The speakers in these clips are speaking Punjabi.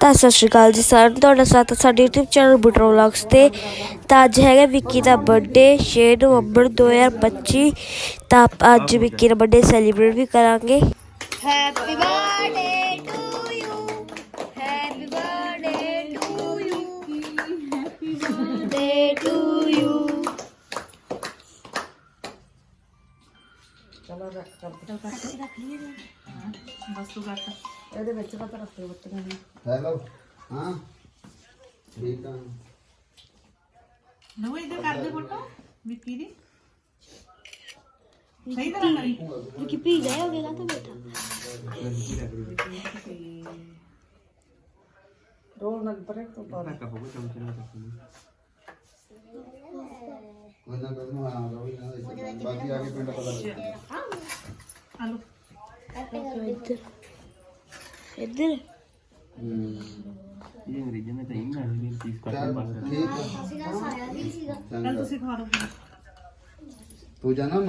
ਤਾਂ ਸਤਿ ਸ਼੍ਰੀ ਅਕਾਲ ਜੀ ਸਾਰਿਆਂ ਨੂੰ ਤੁਹਾਡਾ ਸਵਾਗਤ ਹੈ ਸਾਡੇ YouTube ਚੈਨਲ ਬੁਟਰੋ ਵਲੌਗਸ ਤੇ ਤਾਂ ਅੱਜ ਹੈਗਾ ਵਿੱਕੀ ਦਾ ਬਰਥਡੇ 6 ਨਵੰਬਰ 2025 ਤਾਂ ਆਪਾਂ ਅੱਜ ਵਿੱਕੀ ਦਾ ਬਰਥਡੇ ਸੈਲੀਬ੍ਰੇਟ ਵੀ ਕਰਾਂਗੇ Happy birthday to you. Happy birthday to you. Happy birthday to you. Hello ਹਾਂ। ਠੀਕ ਆ। ਨਵੀਂ ਇਧਰ ਕਰਦੇ ਫੋਟੋ ਵਿੱਕੀ ਦੀ। ਸਹੀ ਤਰ੍ਹਾਂ ਕਰੀ। ਵਿੱਕੀ ਪੀ ਗਿਆ ਹੋ ਗਿਆ ਤਾਂ ਬੇਟਾ ਉਹਨਾਂ ਕੋਲ ਨੂੰ ਆ ਰੋਈ ਨਾ ਬਾਕੀ ਆ ਕੇ ਪਿੰਡ ਪਤਾ ਲੱਗਦਾ ਹਲੋ ਇੱਧਰ। हम्म। तू जाना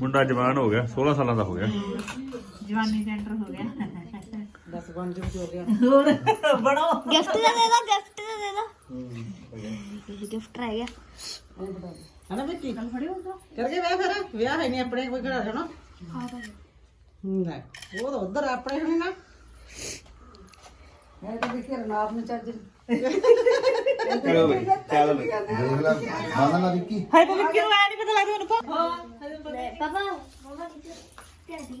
मुंडा जवान हो गया सोलह साल का हो गया। जवानी सेंटर हो गया। ਬਸ ਬਣ ਜੂ ਹੋ ਗਿਆ। ਹੋਰ ਬਣੋ ਗਿਫਟ ਦੇ ਦੇ ਗਿਫਟ ਦੇ ਦੇ ਦੋ। ਗਿਫਟ ਰਹਿ ਗਿਆ। ਹਨਾ ਵਿੱਕੀ? ਕੱਲ ਫੜਿਓ ਕਰਕੇ ਵਿਆਹ ਫਿਰ। ਵਿਆਹ ਹੈ ਨਹੀਂ ਆਪਣੇ ਕੋਈ ਘਰ ਜਾਣਾ ਨਾ ਉਹ ਤਾਂ ਉਧਰ ਆਪਣੇ ਹੁਣ ਨਾ। ਮੈਂ ਤਾਂ ਦੇਖੀ ਰਨਾਬ ਨੂੰ ਚੱਜ ਚਲੋ ਬਈ ਚਲੋ ਬਈ। ਮਾਨਾ ਨਾ ਵਿੱਕੀ। ਹਾਏ ਤਾਂ ਵਿੱਕੀ ਨੂੰ ਐ ਨਹੀਂ ਪਤਾ ਲੱਗਦਾ ਉਹਨੂੰ ਹਾਂ ਪਾਪਾ ਮਮਾ ਕਿੱਥੇ ਕਿਹਦੀ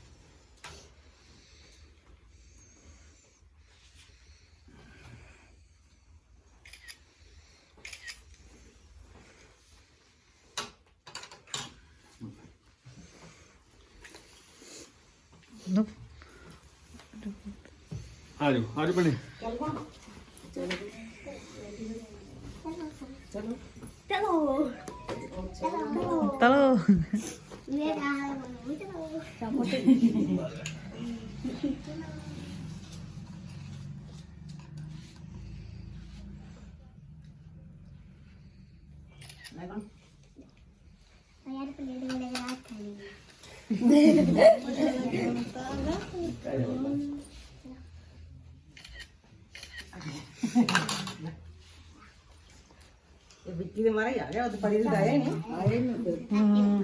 ਆ ਜਾਓ ਆ ਜਾਓ ਭੈਣੇ ਚਲੋ ਚਲੋ ਚਲੋ ਚਲੋ ਮੇਰਾ ਚਲੋ Bayar pendiri negara kan. Vicky ਦੇ ਮਾਰੇ ਆ ਗਿਆ ਉਹ ਤਾਂ ਪਰੀ ਦਾ ਆਇਆ ਨਹੀਂ। ਆਏ ਨਹੀਂ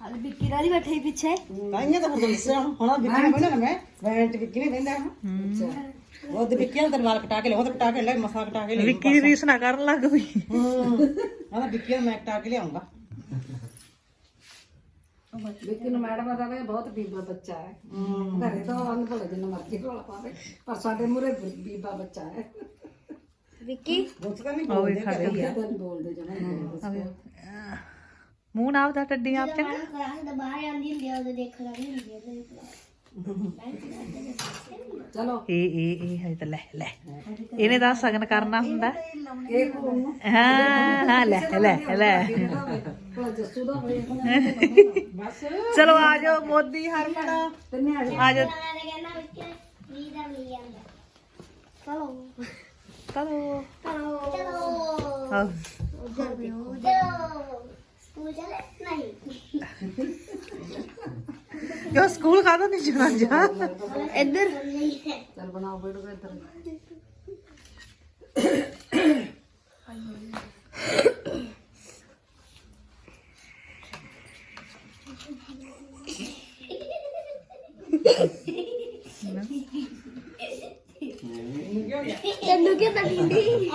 ਹਾਲ ਵਿੱਕੀ ਨਾਲ ਹੀ ਬੈਠੇ ਸੀ ਪਿੱਛੇ। ਕਾਈਆਂ ਤਾਂ ਦੱਸਿਆ ਹੁਣ ਵਿੱਕੀ ਨੇ ਕਹਿੰਦਾ ਮੈਂ। ਚ ਵਿੱਕੀ ਨੇ ਕਹਿੰਦਾ ਉਹ ਤੇ ਵਿੱਕੀ ਨੇ ਤਾਂ ਵਾਲ ਕਟਾ ਕੇ ਲਿਆ ਉਹ ਤਾਂ ਕਟਾ ਕੇ ਲੈ ਮਸਾ ਕਟਾ ਕੇ ਲੈ ਵਿੱਕੀ ਦੀ ਰੀਸ ਨਾ ਕਰਨ ਲੱਗ ਪਈ। ਹਾਂ। ਵਿੱਕੀ ਨੂੰ ਮੈਂ ਕਟਾ ਕੇ ਲਿਆਉਂਗਾ ਵਿੱਕੀ ਨੂੰ ਮੈਡਮ ਦਾ ਵੀ ਬਹੁਤ ਬੀਬਾ ਬੱਚਾ ਹੈ। ਘਰੇ ਤਾਂ ਉਹਨੂੰ ਭਲੇ ਜਿੰਨਾ ਮਰਜ਼ੀ ਕੋਲ ਪਾਵੇ ਪਰ ਸਾਡੇ ਮੂਰੇ ਬੀਬਾ ਬੱਚਾ ਹੈ। ਵਿੱਕੀ? ਗੁੱਸਾ ਨਹੀਂ ਬੋਲਦੇ ਘਰੇ ਹੀ ਆ। ਬੋਲਦੇ ਜਮਾਂ ਮੂੰਹ ਨਾ ਉਹਦਾ ਟੱਡੀ ਆਪ ਚੰਗਾ ਕਰਾਂਗੇ ਤਾਂ ਬਾਹਰ ਆਂਦੀ ਹੁੰਦੀ ਆ ਉਹਦੇ ਦੇਖਣ ਵਾਲੀ ਹੁੰਦੀ ਆ ਉਹਦੇ ਚਲੋ। ਇਹ ਇਹ ਇਹ ਹੈ ਤਾਂ ਲੈ ਲੈ। ਇਹਨੇ ਤਾਂ ਸਗਨ ਕਰਨਾ ਹੁੰਦਾ। ਇਹ ਹਾਂ ਹਾਂ ਲੈ ਲੈ ਲੈ। ਚਲੋ ਆ ਜਾਓ ਮੋਦੀ ਹਰਮਨ। ਆ ਜਾਓ। ਚਲੋ। 따로. स्कूल खाना नहीं इधर चल बनाओ इधर Yeah. ਤੈਨੂੰ ਕੀ ਤਕੀਂਦੀ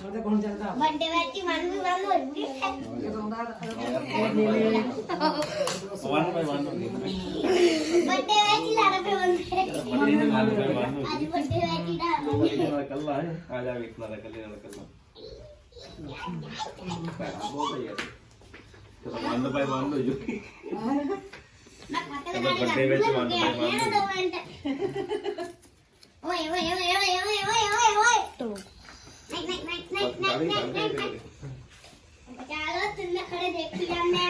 ਉਹਦੇ ਕੋਲ ਜਾਂਦਾ ਵੱਡੇ ਵਿੱਚ ਮਨ ਵੀ ਮਨ ਹੋ ਗਈ ਰੋਂਦਾ ਵਨ ਬਾਈ ਵਨ ਵੱਡੇ ਵਿੱਚ ਲਾਣਾ ਪੇ ਬੰਦੇ। ਅੱਜ ਵੱਡੇ ਵਿੱਚ ਦਾ ਕੱਲਾ ਹੈ ਆ ਜਾ ਵੇਖਣਾ ਦਾ ਕੱਲੇ ਨਾਲ ਕੱਲਾ ਬਹੁਤ ਹੈ ਯਾਰ ਚਲੋ ਵਨ ਬਾਈ ਵਨ ਹੋ ਜੂ అలా బర్త్డే వచ్చి ఓయ్ ఓయ్ ఓయ్ ఓయ్ ఓయ్ ఓయ్ ఓయ్ ఓయ్ night night night night night night night చాలో తిన్న కడే దేఖ్ లియా మే